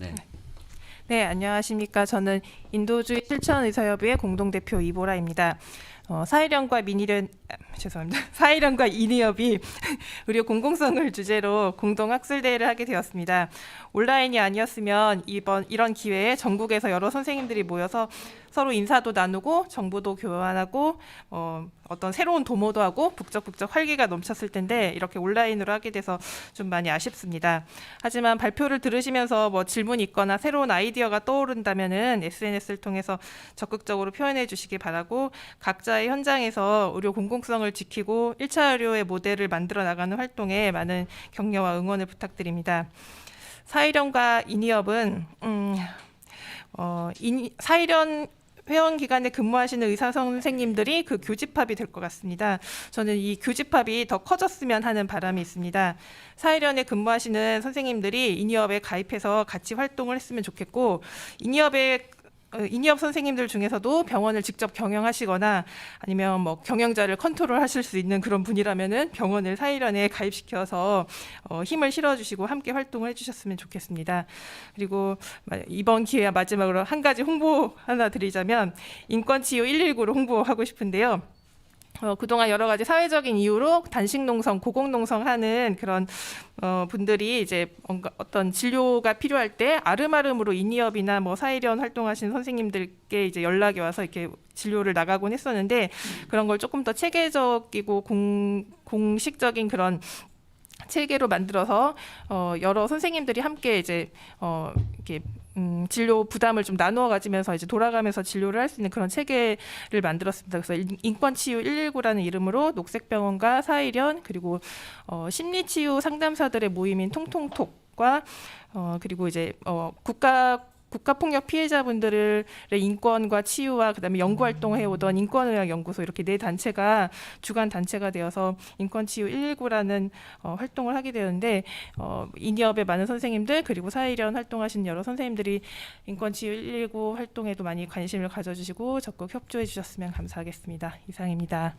네. 네, 안녕하십니까. 저는 인도주의 실천의사협의회 공동대표 이보라입니다. 어, 사회령과 민의련 아, 죄송합니다. 사회령과 인의협이 의료 공공성을 주제로 공동 학술 대회를 하게 되었습니다. 온라인이 아니었으면 이번 이런 기회에 전국에서 여러 선생님들이 모여서 서로 인사도 나누고 정보도 교환하고 어, 어떤 새로운 도모도 하고 북적북적 활기가 넘쳤을 텐데 이렇게 온라인으로 하게 돼서 좀 많이 아쉽습니다. 하지만 발표를 들으시면서 뭐 질문이 있거나 새로운 아이디어가 떠오른다면은 SNS 를 통해서 적극적으로 표현해 주시기 바라고 각자의 현장에서 의료 공공성을 지키고 1차 의료의 모델을 만들어 나가는 활동에 많은 격려와 응원을 부탁드립니다. 사회련과 인이업은 음, 어, 인, 사회련 회원 기간에 근무하시는 의사 선생님들이 그 교집합이 될 것 같습니다. 저는 이 교집합이 더 커졌으면 하는 바람이 있습니다. 사회련에 근무하시는 선생님들이 인이업에 가입해서 같이 활동을 했으면 좋겠고 인이업에 어, 인이업 선생님들 중에서도 병원을 직접 경영하시거나 아니면 뭐 경영자를 컨트롤하실 수 있는 그런 분이라면은 병원을 사회련에 가입시켜서 어, 힘을 실어주시고 함께 활동을 해주셨으면 좋겠습니다. 그리고 마- 이번 기회와 마지막으로 한 가지 홍보 하나 드리자면 인권치유 119로 홍보하고 싶은데요. 어, 그동안 여러 가지 사회적인 이유로 단식 농성, 고공 농성하는 그런 어, 분들이 이제 뭔가 어떤 진료가 필요할 때 아름아름으로 인이업이나 뭐 사회련 활동하시는 선생님들께 이제 연락이 와서 이렇게 진료를 나가곤 했었는데 그런 걸 조금 더 체계적이고 공, 공식적인 그런 체계로 만들어서 어, 여러 선생님들이 함께 이제 어, 이렇게 음, 진료 부담을 좀 나누어 가지면서 이제 돌아가면서 진료를 할 수 있는 그런 체계를 만들었습니다. 그래서 인- 인권치유 119라는 이름으로 녹색병원과 사의련 그리고 어, 심리치유 상담사들의 모임인 통통톡과 어, 그리고 이제 어, 국가 국가폭력 피해자분들의 인권과 치유와 그다음에 연구 활동을 해오던 인권의학 연구소 이렇게 네 단체가 주간 단체가 되어서 인권 치유 119라는 어, 활동을 하게 되는데 어, 인이업의 많은 선생님들 그리고 사회련 활동하신 여러 선생님들이 인권 치유 119 활동에도 많이 관심을 가져주시고 적극 협조해 주셨으면 감사하겠습니다. 이상입니다.